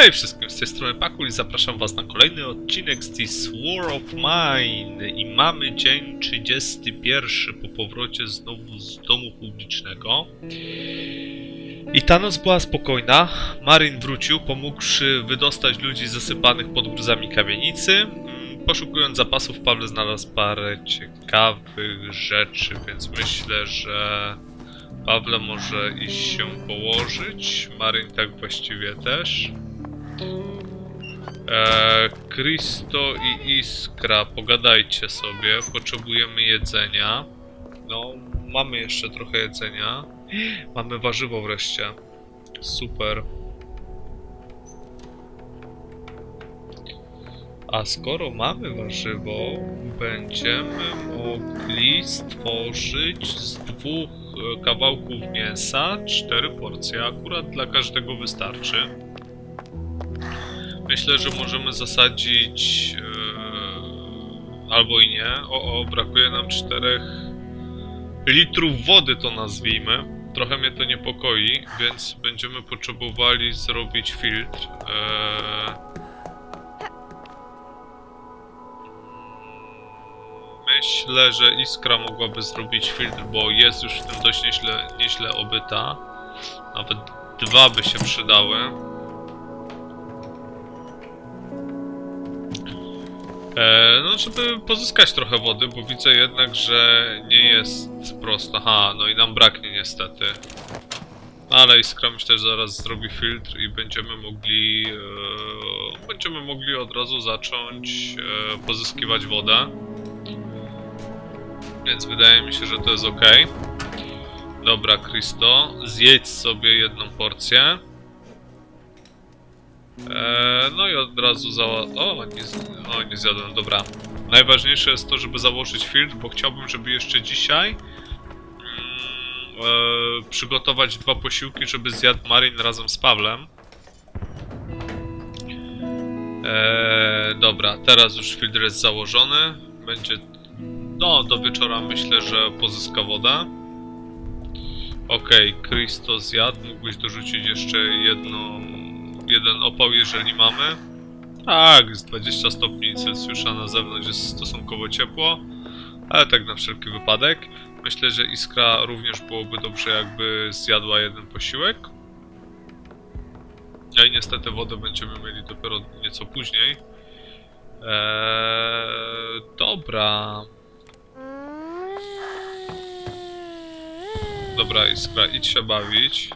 Hej wszystkim, z tej strony Pakul i zapraszam was na kolejny odcinek z This War of Mine i mamy dzień 31 po powrocie znowu z domu publicznego. I ta noc była spokojna, Marin wrócił, pomógłszy wydostać ludzi zasypanych pod gruzami kamienicy. Mm, Poszukując zapasów, Paweł znalazł parę ciekawych rzeczy, więc myślę, że Pawle może iść się położyć, Maryn tak właściwie też. Eee, Kristo i Iskra, pogadajcie sobie, potrzebujemy jedzenia. No, mamy jeszcze trochę jedzenia. Mamy warzywo wreszcie. Super. A skoro mamy warzywo, będziemy mogli stworzyć z dwóch e, kawałków mięsa cztery porcje. Akurat dla każdego wystarczy. Myślę, że możemy zasadzić e, albo i nie. O, o, brakuje nam czterech litrów wody, to nazwijmy. Trochę mnie to niepokoi, więc będziemy potrzebowali zrobić filtr. E, Myślę, że Iskra mogłaby zrobić filtr, bo jest już w tym dość nieźle, nieźle obyta. Nawet dwa by się przydały. No, żeby pozyskać trochę wody, bo widzę jednak, że nie jest prosto. Aha, no i nam braknie niestety. Ale Iskra myślę, że zaraz zrobi filtr i będziemy mogli... E, będziemy mogli od razu zacząć e, pozyskiwać wodę. Więc wydaje mi się, że to jest ok. Dobra, Kristo, zjedź sobie jedną porcję. Eee, no i od razu zała... O, nie, z- o, nie zjadłem, dobra. Najważniejsze jest to, żeby założyć filtr, bo chciałbym, żeby jeszcze dzisiaj e, przygotować dwa posiłki, żeby zjadł Marin razem z Pawlem. Eee, dobra, teraz już filtr jest założony. Będzie no, do wieczora myślę, że pozyska wodę. Okej, Kristo zjadł. Mógłbyś dorzucić jeszcze jedną, jeden opał, jeżeli mamy. Tak, z 20 stopni Celsjusza na zewnątrz jest stosunkowo ciepło. Ale tak na wszelki wypadek. Myślę, że Iskra również byłoby dobrze, jakby zjadła jeden posiłek. No i niestety wodę będziemy mieli dopiero nieco później. Eee, dobra. Dobra, Iskra, idź się bawić.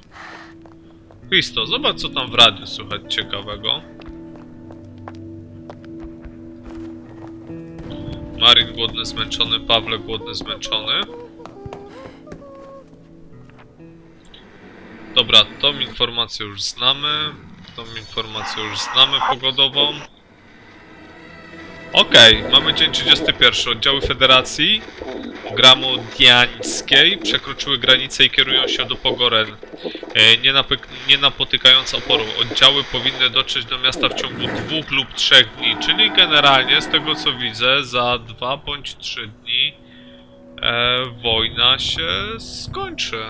Kristo, zobacz co tam w radiu słychać ciekawego. Marin głodny, zmęczony, Pawle głodny, zmęczony. Dobra, tą informację już znamy. Tą informację już znamy pogodową. Okej, mamy dzień 31. Oddziały Federacji Gramodiańskiej przekroczyły granicę i kierują się do Pogoren, e, nie, nie napotykając oporu. Oddziały powinny dotrzeć do miasta w ciągu dwóch lub trzech dni, czyli generalnie z tego co widzę za dwa bądź trzy dni e, wojna się skończy.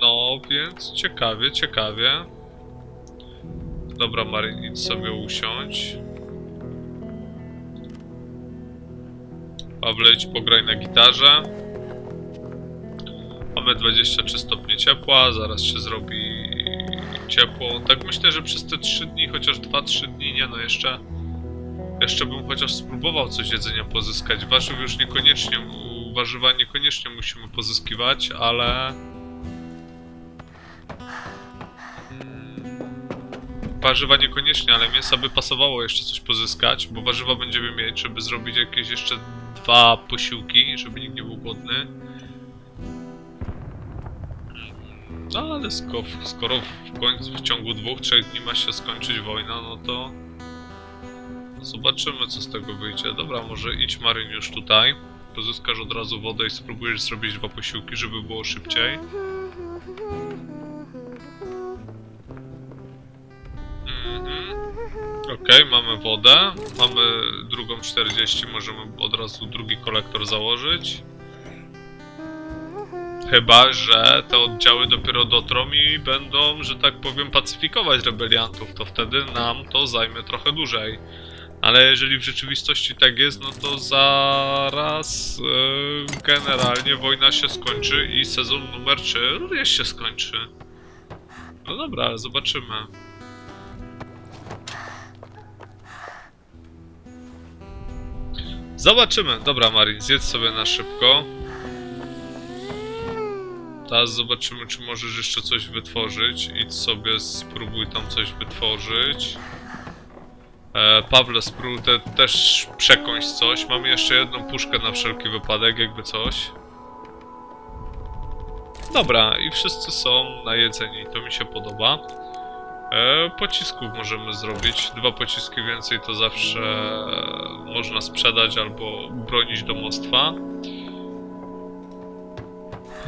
No, więc ciekawie, ciekawie. Dobra, Maryn, idź sobie usiądź. Pawle, idź pograj na gitarze. Mamy 23 stopnie ciepła, zaraz się zrobi ciepło. Tak myślę, że przez te 3 dni, chociaż 2-3 dni, nie no, jeszcze... Jeszcze bym chociaż spróbował coś jedzenia pozyskać. Warzyw już niekoniecznie, warzywa niekoniecznie musimy pozyskiwać, ale... warzywa niekoniecznie, ale mięsa by pasowało jeszcze coś pozyskać, bo warzywa będziemy mieć, żeby zrobić jakieś jeszcze dwa posiłki, żeby nikt nie był głodny. No ale skoro, w końcu w ciągu dwóch, trzech dni ma się skończyć wojna, no to zobaczymy co z tego wyjdzie. Dobra, może idź Maryn już tutaj, pozyskasz od razu wodę i spróbujesz zrobić dwa posiłki, żeby było szybciej. Okej, mamy wodę. Mamy drugą 40, możemy od razu drugi kolektor założyć. Chyba, że te oddziały dopiero dotrą i będą, że tak powiem, pacyfikować rebeliantów, to wtedy nam to zajmie trochę dłużej. Ale jeżeli w rzeczywistości tak jest, no to zaraz e, generalnie wojna się skończy i sezon numer 3 również się skończy. No dobra, ale zobaczymy. Zobaczymy. Dobra, Marin, zjedz sobie na szybko. Teraz zobaczymy, czy możesz jeszcze coś wytworzyć. Idź sobie, spróbuj tam coś wytworzyć. E, Pawle, spróbuj te, też przekąść coś. Mam jeszcze jedną puszkę na wszelki wypadek, jakby coś. Dobra, i wszyscy są najedzeni, to mi się podoba. E, pocisków możemy zrobić. Dwa pociski więcej to zawsze e, można sprzedać albo bronić domostwa.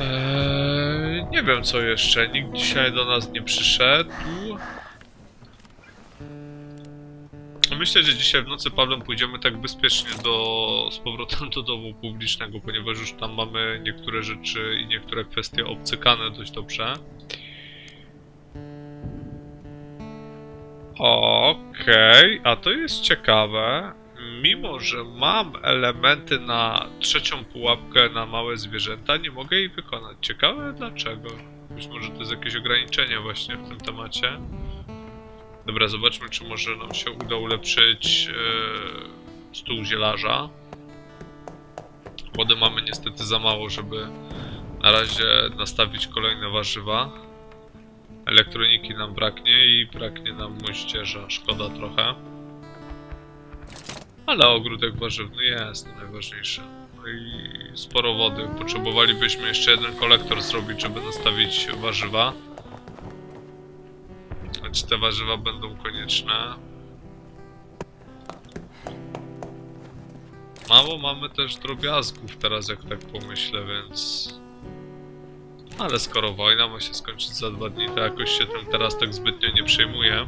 Eee, nie wiem co jeszcze. Nikt dzisiaj do nas nie przyszedł. Myślę, że dzisiaj w nocy Pawłem pójdziemy tak bezpiecznie do, z powrotem do domu publicznego, ponieważ już tam mamy niektóre rzeczy i niektóre kwestie obcykane dość dobrze. Okej, a to jest ciekawe. Mimo, że mam elementy na trzecią pułapkę na małe zwierzęta, nie mogę jej wykonać. Ciekawe dlaczego. Być może to jest jakieś ograniczenie właśnie w tym temacie. Dobra, zobaczmy, czy może nam się uda ulepszyć e, stół zielarza. Wody mamy niestety za mało, żeby na razie nastawić kolejne warzywa. Elektroniki nam braknie i braknie nam moździerza. Szkoda trochę. Ale ogródek warzywny jest najważniejszy. No i sporo wody. Potrzebowalibyśmy jeszcze jeden kolektor zrobić, żeby nastawić warzywa. Czy te warzywa będą konieczne? Mało mamy też drobiazgów teraz, jak tak pomyślę, więc... Ale skoro wojna ma się skończyć za dwa dni, to jakoś się tym teraz tak zbytnio nie przejmuję.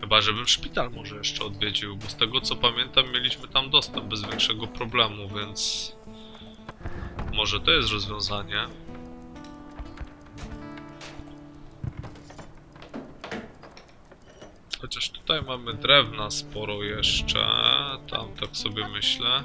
Chyba, żebym szpital może jeszcze odwiedził, bo z tego co pamiętam mieliśmy tam dostęp bez większego problemu, więc... Może to jest rozwiązanie. Chociaż tutaj mamy drewna sporo jeszcze, tam tak sobie myślę.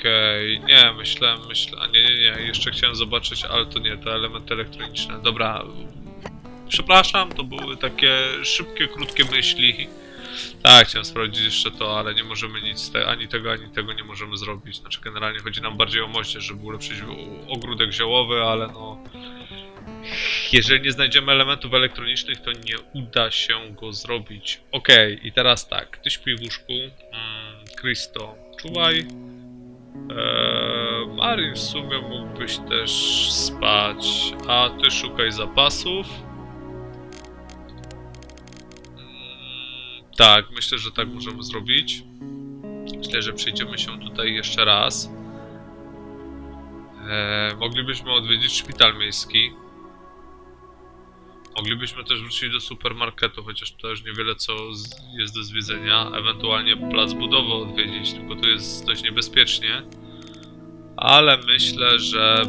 Okej, nie, myślałem, myślę, a nie, nie, nie, jeszcze chciałem zobaczyć, ale to nie, te elementy elektroniczne. Dobra, przepraszam, to były takie szybkie, krótkie myśli. Tak, chciałem sprawdzić jeszcze to, ale nie możemy nic, te, ani tego, ani tego nie możemy zrobić. Znaczy, generalnie chodzi nam bardziej o moście, żeby ulepszyć ogródek ziołowy, ale no... Jeżeli nie znajdziemy elementów elektronicznych, to nie uda się go zrobić. Okej, i teraz tak, ty śpi w łóżku, mm, Kristo, czuwaj. Eee, Marin, w sumie mógłbyś też spać, a ty szukaj zapasów. Mm, tak, myślę, że tak możemy zrobić. Myślę, że przejdziemy się tutaj jeszcze raz. Eee, moglibyśmy odwiedzić szpital miejski. Moglibyśmy też wrócić do supermarketu, chociaż to już niewiele co jest do zwiedzenia. Ewentualnie plac budowy odwiedzić, tylko tu jest dość niebezpiecznie. Ale myślę, że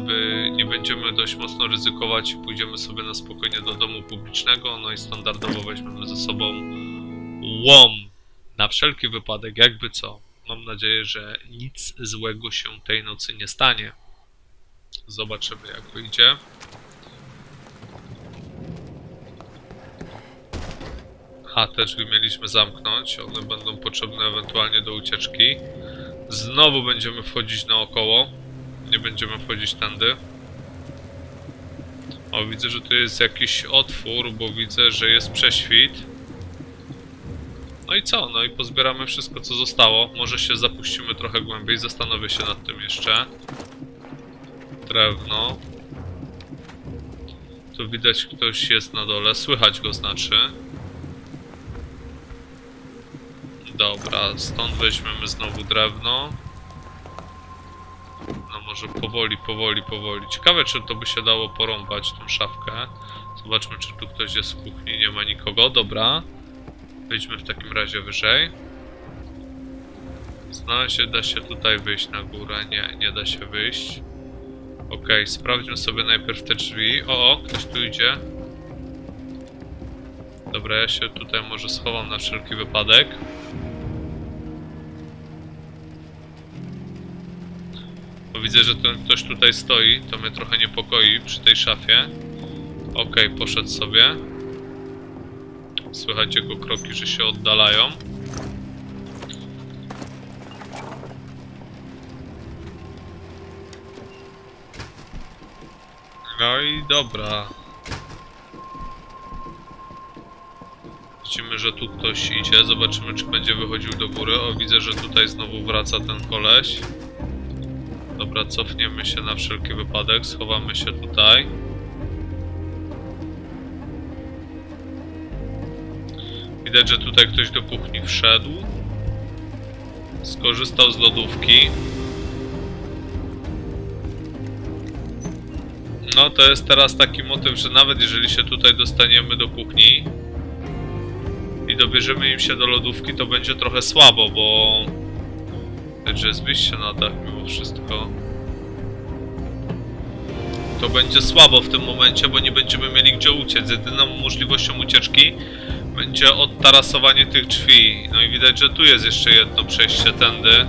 nie będziemy dość mocno ryzykować i pójdziemy sobie na spokojnie do domu publicznego. No i standardowo weźmiemy ze sobą łom. Na wszelki wypadek, jakby co. Mam nadzieję, że nic złego się tej nocy nie stanie. Zobaczymy jak wyjdzie. A, te drzwi mieliśmy zamknąć. One będą potrzebne ewentualnie do ucieczki. Znowu będziemy wchodzić naokoło. Nie będziemy wchodzić tędy. O, widzę, że tu jest jakiś otwór, bo widzę, że jest prześwit. No i co? No i pozbieramy wszystko, co zostało. Może się zapuścimy trochę głębiej. Zastanowię się nad tym jeszcze. Drewno. Tu widać, ktoś jest na dole. Słychać go znaczy. Dobra, stąd weźmiemy znowu drewno. No może powoli, powoli, powoli. Ciekawe, czy to by się dało porąbać, tą szafkę. Zobaczmy, czy tu ktoś jest w kuchni. Nie ma nikogo, dobra. Wejdźmy w takim razie wyżej. Znaleźć się, da się tutaj wyjść na górę. Nie, nie da się wyjść. Okej, sprawdźmy sobie najpierw te drzwi. O, o, ktoś tu idzie. Dobra, ja się tutaj może schowam na wszelki wypadek. Widzę, że ten ktoś tutaj stoi. To mnie trochę niepokoi przy tej szafie. Okej, poszedł sobie. Słychać jego kroki, że się oddalają. No i dobra. Widzimy, że tu ktoś idzie. Zobaczymy, czy będzie wychodził do góry. O, widzę, że tutaj znowu wraca ten koleś. Dobra, cofniemy się na wszelki wypadek. Schowamy się tutaj. Widać, że tutaj ktoś do kuchni wszedł. Skorzystał z lodówki. No to jest teraz taki motyw, że nawet jeżeli się tutaj dostaniemy do kuchni i dobierzemy im się do lodówki, to będzie trochę słabo, bo że jest wyjście na dach mimo wszystko. To będzie słabo w tym momencie, bo nie będziemy mieli gdzie uciec. Jedyną możliwością ucieczki będzie odtarasowanie tych drzwi. No i widać, że tu jest jeszcze jedno przejście tędy.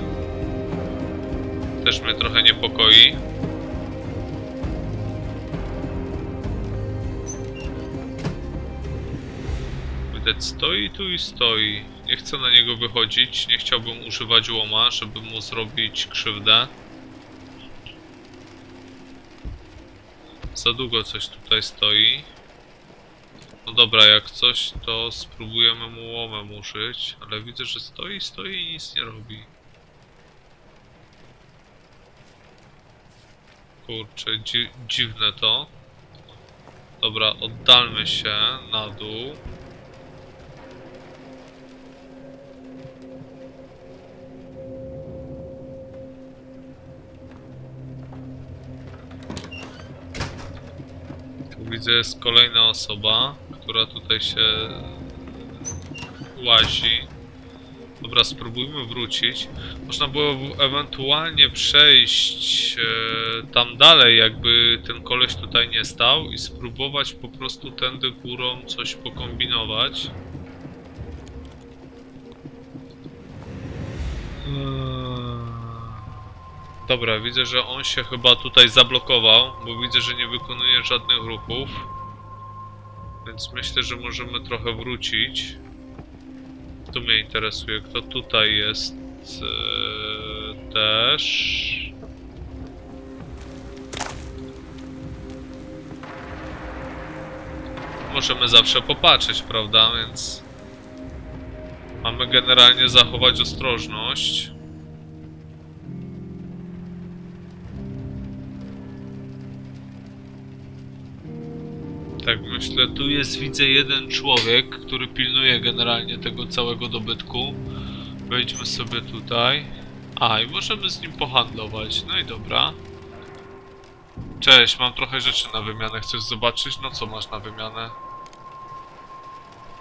Też mnie trochę niepokoi. Widać stoi tu i stoi. Nie chcę na niego wychodzić. Nie chciałbym używać łoma, żeby mu zrobić krzywdę. Za długo coś tutaj stoi. No dobra, jak coś, to spróbujemy mu łomem użyć, ale widzę, że stoi, stoi i nic nie robi. Kurczę, dzi dziwne to. Dobra, oddalmy się na dół. Jest kolejna osoba, która tutaj się łazi. Dobra, spróbujmy wrócić. Można było ewentualnie przejść e, tam dalej, jakby ten koleś tutaj nie stał i spróbować po prostu tędy górą coś pokombinować. Dobra, widzę, że on się chyba tutaj zablokował, bo widzę, że nie wykonuje żadnych ruchów. Więc myślę, że możemy trochę wrócić. Tu mnie interesuje, kto tutaj jest e, też. Możemy zawsze popatrzeć, prawda? Więc mamy generalnie zachować ostrożność. Tak myślę, tu jest widzę jeden człowiek, który pilnuje generalnie tego całego dobytku. Wejdźmy sobie tutaj. A, i możemy z nim pohandlować. No i dobra. Cześć, mam trochę rzeczy na wymianę. Chcesz zobaczyć? No co masz na wymianę?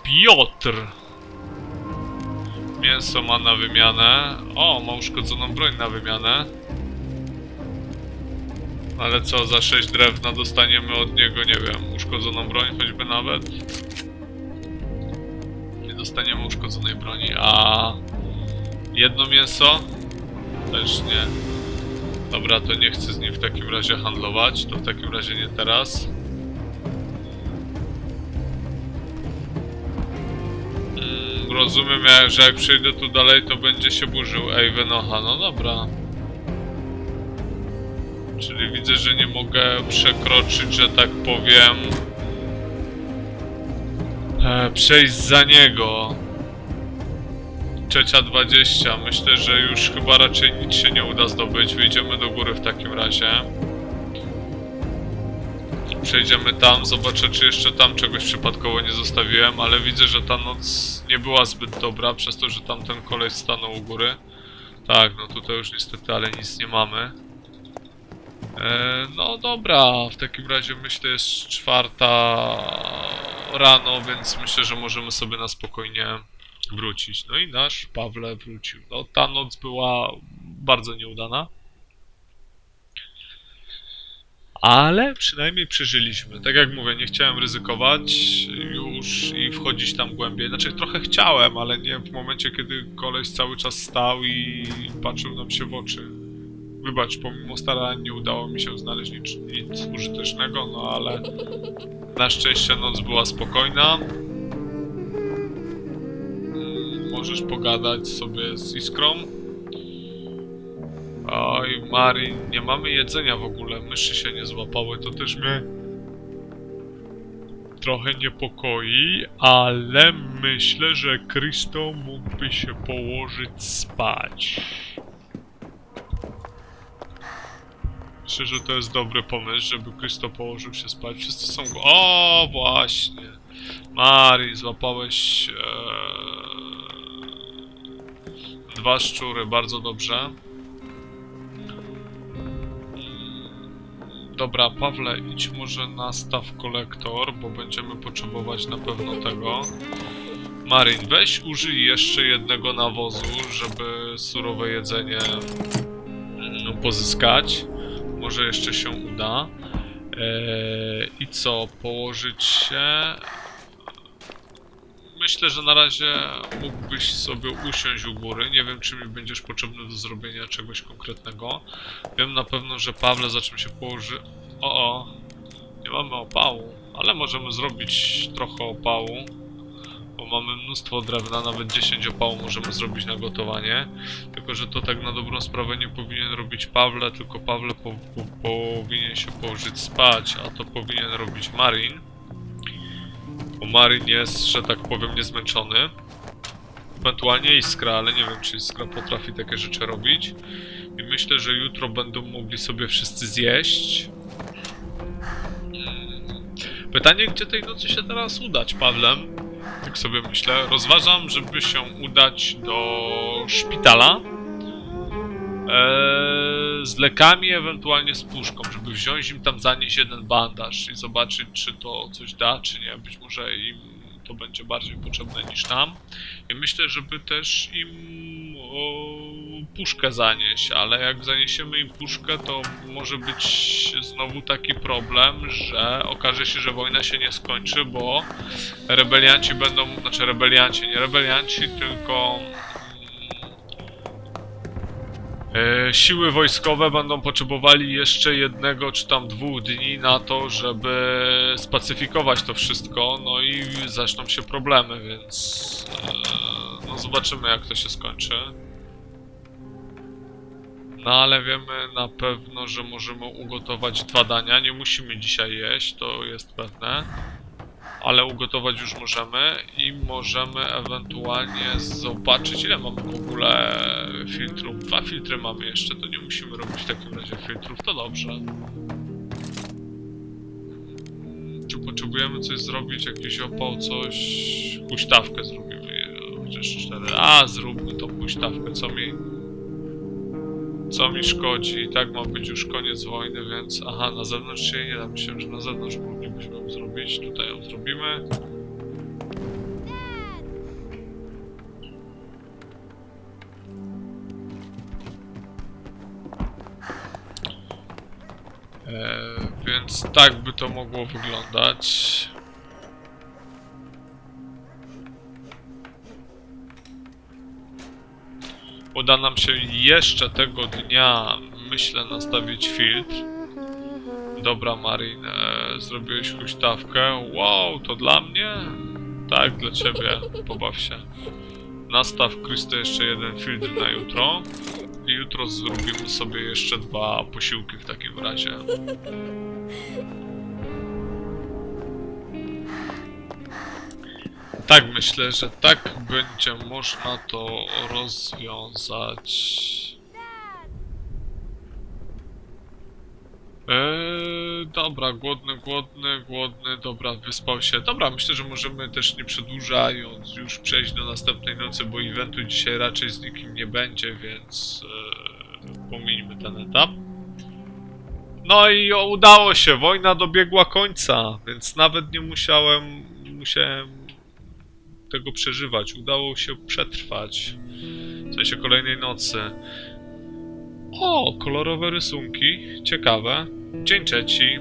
Piotr! Mięso ma na wymianę. O, ma uszkodzoną broń na wymianę. Ale co, za 6 drewna dostaniemy od niego, nie wiem, uszkodzoną broń choćby nawet? Nie dostaniemy uszkodzonej broni, a jedno mięso? Też nie. Dobra, to nie chcę z nim w takim razie handlować, to w takim razie nie teraz. Mm, rozumiem, że jak przejdę tu dalej, to będzie się burzył Ej, Venocha, no dobra. Czyli widzę, że nie mogę przekroczyć, że tak powiem. E, przejść za niego. Trzecia 20. Myślę, że już chyba raczej nic się nie uda zdobyć. Wyjdziemy do góry w takim razie. Przejdziemy tam, zobaczę czy jeszcze tam czegoś przypadkowo nie zostawiłem, ale widzę, że ta noc nie była zbyt dobra, przez to, że tam ten koleś stanął u góry. Tak, no tutaj już niestety, ale nic nie mamy. E, no dobra, w takim razie myślę jest czwarta rano, więc myślę, że możemy sobie na spokojnie wrócić. No i nasz Pawle wrócił. No, ta noc była bardzo nieudana. Ale przynajmniej przeżyliśmy. Tak jak mówię, nie chciałem ryzykować już i wchodzić tam głębiej. Znaczy trochę chciałem, ale nie w momencie, kiedy koleś cały czas stał i patrzył nam się w oczy. Wybacz, pomimo starań nie udało mi się znaleźć nic, nic użytecznego, no ale na szczęście noc była spokojna. Mm, Możesz pogadać sobie z Iskrą. Oj, Marin, nie mamy jedzenia w ogóle. Myszy się nie złapały, to też mnie trochę niepokoi, ale myślę, że Krysto mógłby się położyć spać. Myślę, że to jest dobry pomysł, żeby Krysto położył się spać. Wszyscy są go... O, właśnie! Marin, złapałeś... Ee... Dwa szczury, bardzo dobrze. Dobra, Pawle, idź może na staw kolektor, bo będziemy potrzebować na pewno tego. Marin, weź użyj jeszcze jednego nawozu, żeby surowe jedzenie mm, pozyskać. Może jeszcze się uda. Eee, I co, położyć się? Myślę, że na razie mógłbyś sobie usiąść u góry. Nie wiem, czy mi będziesz potrzebny do zrobienia czegoś konkretnego. Wiem na pewno, że Pawle za czym się położy... O, o, nie mamy opału, ale możemy zrobić trochę opału. Bo mamy mnóstwo drewna, nawet 10 opału możemy zrobić na gotowanie. Tylko, że to tak na dobrą sprawę nie powinien robić Pawle, tylko Pawle po, po, powinien się położyć spać, a to powinien robić Marin. Bo Marin jest, że tak powiem, niezmęczony. Ewentualnie Iskra, ale nie wiem, czy Iskra potrafi takie rzeczy robić. I myślę, że jutro będą mogli sobie wszyscy zjeść. Mm. Pytanie, gdzie tej nocy się teraz udać, Pawlem? Tak sobie myślę. Rozważam, żeby się udać do szpitala. Eee, z lekami, ewentualnie z puszką, żeby wziąć im tam zanieść jeden bandaż i zobaczyć, czy to coś da, czy nie. Być może im to będzie bardziej potrzebne niż nam. I myślę, żeby też im puszkę zanieść, ale jak zaniesiemy im puszkę, to może być znowu taki problem, że okaże się, że wojna się nie skończy, bo rebelianci będą, znaczy rebelianci, nie rebelianci, tylko E, Siły wojskowe będą potrzebowali jeszcze jednego czy tam dwóch dni na to, żeby spacyfikować to wszystko, no i zaczną się problemy, więc e, no zobaczymy jak to się skończy. No ale wiemy na pewno, że możemy ugotować dwa dania, nie musimy dzisiaj jeść, to jest pewne. Ale ugotować już możemy i możemy ewentualnie zobaczyć ile mamy w ogóle filtrów. Dwa filtry mamy jeszcze, to nie musimy robić w takim razie filtrów, to dobrze. Czy potrzebujemy coś zrobić, jakiś opał, coś... Huśtawkę zrobimy, A, zróbmy tą huśtawkę, co mi... Co mi szkodzi? I tak ma być już koniec wojny, więc... Aha, na zewnątrz się nie da. Myślałem, że na zewnątrz moglibyśmy ją zrobić. Tutaj ją zrobimy. E, więc tak by to mogło wyglądać. Uda nam się jeszcze tego dnia, myślę, nastawić filtr. Dobra, Marin, e, zrobiłeś huśtawkę. Wow, to dla mnie? Tak, dla ciebie. Pobaw się. Nastaw, Krysto, jeszcze jeden filtr na jutro. I jutro zrobimy sobie jeszcze dwa posiłki w takim razie. Tak, myślę, że tak będzie można to rozwiązać. Eee, dobra, głodny, głodny, głodny, dobra, wyspał się. Dobra, myślę, że możemy też nie przedłużając już przejść do następnej nocy, bo eventu dzisiaj raczej z nikim nie będzie, więc eee, pomińmy ten etap. No i udało się, wojna dobiegła końca, więc nawet nie musiałem, musiałem tego przeżywać, udało się przetrwać. W sensie kolejnej nocy. O, kolorowe rysunki, ciekawe. Dzień trzeci.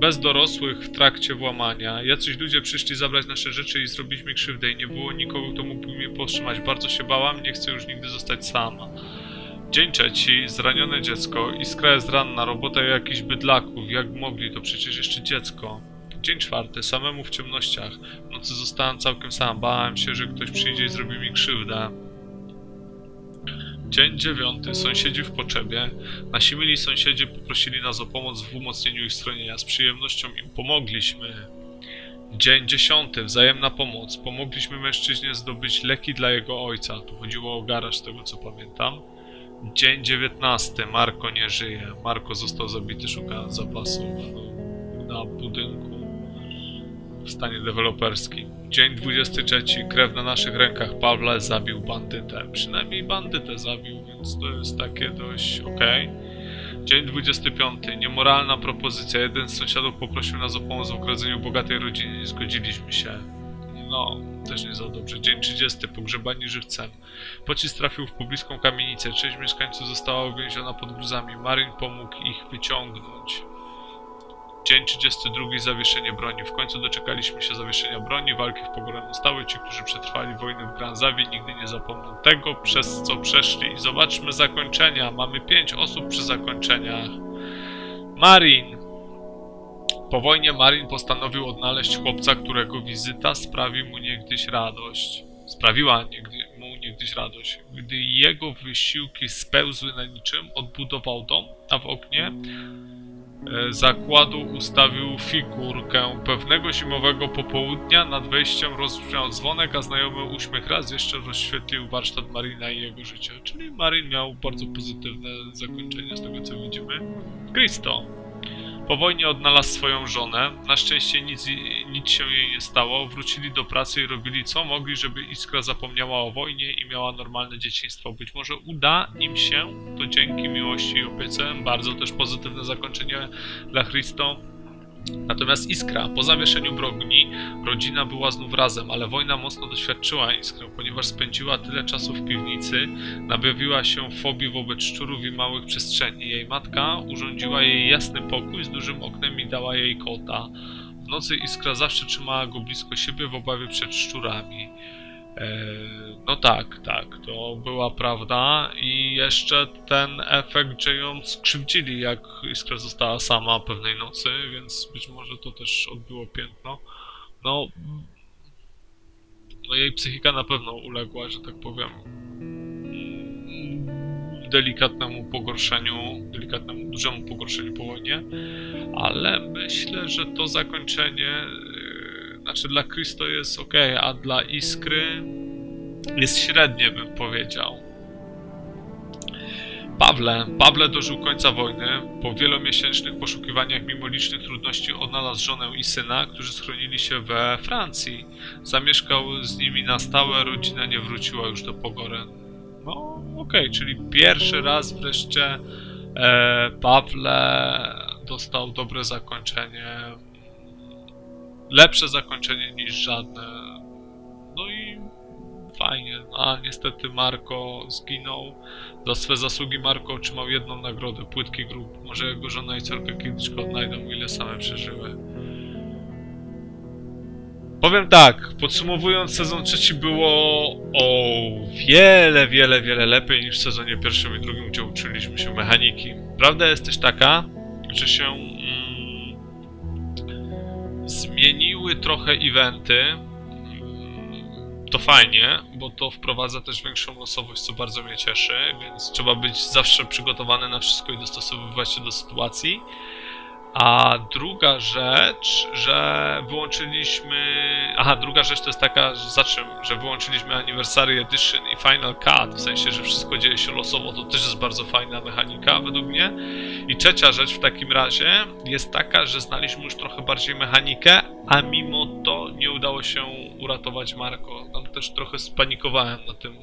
Bez dorosłych w trakcie włamania. Jacyś ludzie przyszli zabrać nasze rzeczy i zrobić mi krzywdę i nie było nikogo, kto mógłby mnie powstrzymać. Bardzo się bałam, nie chcę już nigdy zostać sama. Dzień trzeci, zranione dziecko. Iskra jest ranna, robota jakichś bydlaków. Jak mogli, to przecież jeszcze dziecko. Dzień czwarty, samemu w ciemnościach. W nocy zostałem całkiem sam. Bałem się, że ktoś przyjdzie i zrobi mi krzywdę. Dzień dziewiąty, sąsiedzi w potrzebie. Nasi mili sąsiedzi poprosili nas o pomoc w umocnieniu ich schronienia. Z przyjemnością im pomogliśmy. Dzień dziesiąty, wzajemna pomoc. Pomogliśmy mężczyźnie zdobyć leki dla jego ojca. Tu chodziło o garaż, z tego co pamiętam. Dzień dziewiętnasty, Marko nie żyje. Marko został zabity szukając zapasów na budynku w stanie deweloperskim. Dzień 23. Krew na naszych rękach. Pawle zabił bandytę. Przynajmniej bandytę zabił, więc to jest takie dość okej. Dzień 25. Niemoralna propozycja. Jeden z sąsiadów poprosił nas o pomoc w okradzeniu bogatej rodziny. Nie zgodziliśmy się. No, też nie za dobrze. Dzień 30. Pogrzebani żywcem. Pocisk trafił w pobliską kamienicę. Część mieszkańców została uwięziona pod gruzami. Marin pomógł ich wyciągnąć. Dzień 32. Zawieszenie broni. W końcu doczekaliśmy się zawieszenia broni. Walki w pogorę stały. Ci, którzy przetrwali wojnę w Granzawie, nigdy nie zapomną tego, przez co przeszli. I zobaczmy zakończenia. Mamy pięć osób przy zakończeniach. Marin. Po wojnie Marin postanowił odnaleźć chłopca, którego wizyta sprawi mu niegdyś radość. Sprawiła niegdy, mu niegdyś radość. Gdy jego wysiłki spełzły na niczym, odbudował dom, a w oknie zakładu ustawił figurkę. Pewnego zimowego popołudnia nad wejściem rozbrzmiał dzwonek, a znajomy uśmiech raz jeszcze rozświetlił warsztat Marina i jego życie. Czyli Marin miał bardzo pozytywne zakończenie z tego co widzimy. Christo. Po wojnie odnalazł swoją żonę. Na szczęście nic, nic się jej nie stało. Wrócili do pracy i robili co mogli, żeby Iskra zapomniała o wojnie i miała normalne dzieciństwo. Być może uda im się to dzięki miłości i opiece. Bardzo też pozytywne zakończenie dla Christo. Natomiast Iskra, po zawieszeniu broni, rodzina była znów razem, ale wojna mocno doświadczyła Iskrę, ponieważ spędziła tyle czasu w piwnicy, nabawiła się fobii wobec szczurów i małych przestrzeni. Jej matka urządziła jej jasny pokój z dużym oknem i dała jej kota. W nocy Iskra zawsze trzymała go blisko siebie w obawie przed szczurami. Eee, no tak, tak, to była prawda i jeszcze ten efekt, że ją skrzywdzili, jak Iskra została sama pewnej nocy, więc być może to też odbiło piętno. No, no jej psychika na pewno uległa, że tak powiem, delikatnemu pogorszeniu, delikatnemu, dużemu pogorszeniu po wojnie, ale myślę, że to zakończenie, znaczy dla Christo jest ok, a dla Iskry jest średnie, bym powiedział. Pawle. Pawle dożył końca wojny. Po wielomiesięcznych poszukiwaniach, mimo licznych trudności, odnalazł żonę i syna, którzy schronili się we Francji. Zamieszkał z nimi na stałe, rodzina nie wróciła już do Pogoren. No, okej, czyli pierwszy raz wreszcie e, Pawle dostał dobre zakończenie. Lepsze zakończenie niż żadne. No i fajnie. A niestety Marko zginął. Za swe zasługi Marko otrzymał jedną nagrodę, płytki grób. Może jego żona i córka kiedyś go odnajdą, ile same przeżyły. Powiem tak, podsumowując, sezon trzeci było o wiele, wiele, wiele lepiej niż w sezonie pierwszym i drugim, gdzie uczyliśmy się mechaniki. Prawda jest też taka, że się zmieniły trochę eventy, to fajnie, bo to wprowadza też większą losowość, co bardzo mnie cieszy, więc trzeba być zawsze przygotowany na wszystko i dostosowywać się do sytuacji. A druga rzecz, że wyłączyliśmy. Aha, druga rzecz to jest taka, że za czym, że wyłączyliśmy Anniversary Edition i Final Cut, w sensie, że wszystko dzieje się losowo, to też jest bardzo fajna mechanika według mnie. I trzecia rzecz w takim razie jest taka, że znaliśmy już trochę bardziej mechanikę, a mimo to nie udało się uratować Marko. Tam też trochę spanikowałem na tym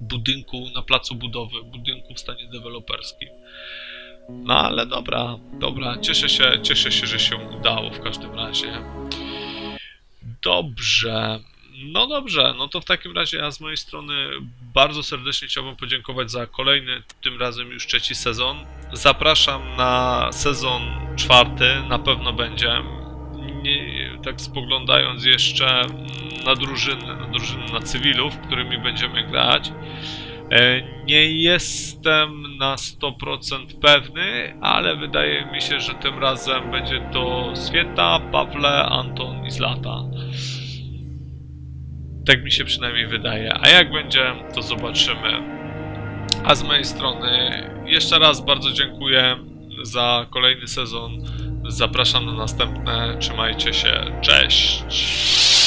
budynku, na placu budowy, budynku w stanie deweloperskim. No ale dobra, dobra, cieszę się, cieszę się, że się udało w każdym razie. Dobrze. No dobrze, no to w takim razie ja z mojej strony bardzo serdecznie chciałbym podziękować za kolejny, tym razem już trzeci sezon. Zapraszam na sezon czwarty, na pewno będzie. Nie, tak spoglądając jeszcze na drużyny, na drużyny, na cywilów, którymi będziemy grać. E, Nie jestem na 100% pewny, ale wydaje mi się, że tym razem będzie to Swieta, Pawle, Anton i Zlata. Tak mi się przynajmniej wydaje. A jak będzie, to zobaczymy. A z mojej strony jeszcze raz bardzo dziękuję za kolejny sezon. Zapraszam na następne. Trzymajcie się. Cześć.